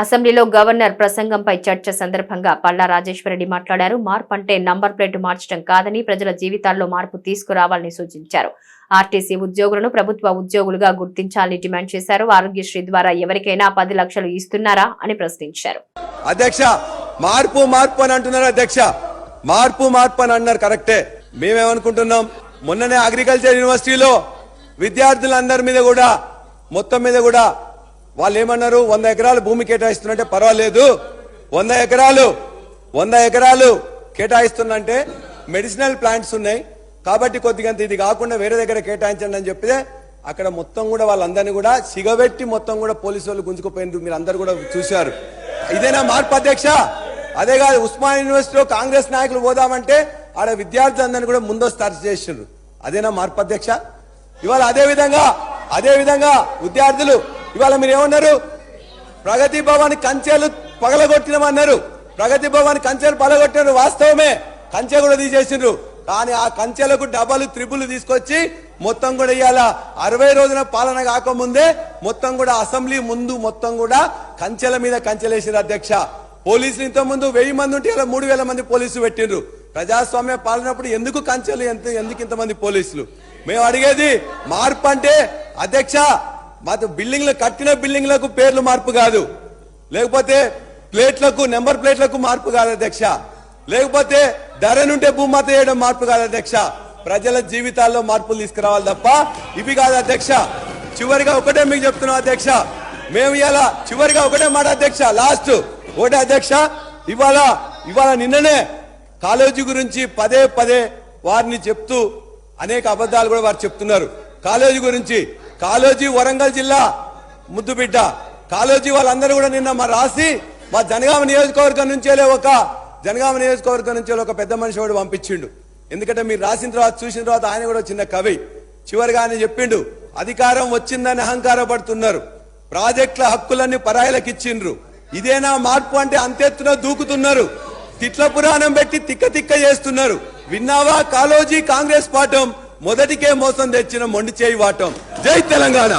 అసెంబ్లీలో గవర్నర్ ప్రసంగంపై చర్చ సందర్భంగా పల్లా రాజేశ్వరరెడ్డి మాట్లాడారు. మార్పు అంటే నంబర్ ప్లేట్ మార్చడం కాదని ప్రజల జీవితాల్లో మార్పు తీసుకురావాలని సూచించారు. ఆర్టీసీ ఉద్యోగులను ప్రభుత్వ ఉద్యోగులుగా గుర్తించాలని డిమాండ్ చేశారు. ఆరోగ్యశ్రీ ద్వారా ఎవరికైనా పది లక్షలు ఇస్తున్నారా అని ప్రశ్నించారు. అధ్యక్ష మార్పు మార్పు అని అంటున్నారు అధ్యక్ష. మార్పు మార్పు అని అన్నారు కరెక్టే. మేమేమనుకుంటున్నాం? మొన్ననే అగ్రికల్చర్ యూనివర్సిటీలో విద్యార్థులందరి మీద కూడా మొత్తం మీద కూడా వాళ్ళు ఏమన్నారు? వంద ఎకరాలు భూమి కేటాయిస్తున్నట్టే పర్వాలేదు. వంద ఎకరాలు వంద ఎకరాలు కేటాయిస్తున్నంటే మెడిసినల్ ప్లాంట్స్ ఉన్నాయి. కాబట్టి కొద్దిగా ఇది కాకుండా వేరే దగ్గర కేటాయించండి అని చెప్పితే అక్కడ మొత్తం కూడా వాళ్ళందరినీ కూడా సిగబెట్టి మొత్తం కూడా పోలీసు వాళ్ళు గుంజుకుపోయినారు. మీరు అందరు కూడా చూశారు. ఇదేనా మార్పు అధ్యక్ష? అదే కాదు ఉస్మాన్ యూనివర్సిటీలో కాంగ్రెస్ నాయకులు పోదామంటే ఆడ విద్యార్థులందరినీ కూడా ముందస్తు అరెస్ట్ చేసిండ్రు. అదేనా మార్పు అధ్యక్ష? ఇవాళ అదే విధంగా అదే విధంగా విద్యార్థులు ఇవాళ మీరు ఏమన్నారు ప్రగతి భవన్ కంచెలు పగలగొట్టినమన్నారు. ప్రగతి భవన్ కంచెలు పగలగొట్టారు వాస్తవమే. కంచె కూడా తీసేసిండ్రు. కానీ ఆ కంచెలకు డబల్ త్రిబుల్ తీసుకొచ్చి మొత్తం కూడా ఇవాళ అరవై రోజుల పాలన కాకముందే మొత్తం కూడా అసెంబ్లీ ముందు మొత్తం కూడా కంచెల మీద కంచెలేసారు అధ్యక్ష. పోలీసులు ఇంత ముందు వెయ్యి మంది ఉంటే ఇలా మూడు వేల మంది పోలీసులు పెట్టిండ్రు. ప్రజాస్వామ్య పాలనప్పుడు ఎందుకు కంచెలు ఎంత ఎందుకు ఇంతమంది పోలీసులు? మేము అడిగేది మార్పు అంటే అధ్యక్ష మాకు బిల్డింగ్లు కట్టిన బిల్డింగ్లకు పేర్లు మార్పు కాదు. లేకపోతే ప్లేట్లకు నెంబర్ ప్లేట్లకు మార్పు కాదు అధ్యక్ష. లేకపోతే ధర నుంటే భూమాత చేయడం మార్పు కాదు అధ్యక్ష. ప్రజల జీవితాల్లో మార్పులు తీసుకురావాలి తప్ప ఇవి కాదు అధ్యక్ష. చివరిగా ఒకటే మీకు చెప్తున్నాం అధ్యక్ష. మేము ఇవాళ చివరిగా ఒకటే మాట అధ్యక్ష. లాస్ట్ ఒకటే అధ్యక్ష. ఇవాళ ఇవాళ నిన్ననే కాలేజీ గురించి పదే పదే వారిని చెప్తూ అనేక అబద్ధాలు కూడా వారు చెప్తున్నారు. కాలేజీ గురించి కాలోజీ వరంగల్ జిల్లా ముద్దుబిడ్డ కాలోజీ వాళ్ళందరూ కూడా నిన్న మా రాసి మా జనగామ నియోజకవర్గం నుంచేలే ఒక జనగామ నియోజకవర్గం నుంచి ఒక పెద్ద మనిషి వాడు పంపించిండు. ఎందుకంటే మీరు రాసిన తర్వాత చూసిన తర్వాత ఆయన కూడా చిన్న కవి. చివరిగా ఆయన చెప్పిండు అధికారం వచ్చిందని అహంకారపడుతున్నారు. ప్రాజెక్టుల హక్కులన్నీ పరాయిలకు ఇచ్చిండ్రు. ఇదేనా మార్పు అంటే అంతెత్తున దూకుతున్నారు. తిట్ల పురాణం పెట్టి తిక్క తిక్క చేస్తున్నారు. విన్నావా కాలోజీ కాంగ్రెస్ పాఠం? మొదటికే మోసం తెచ్చిన మొండి చేయి వాటం. జై తెలంగాణ!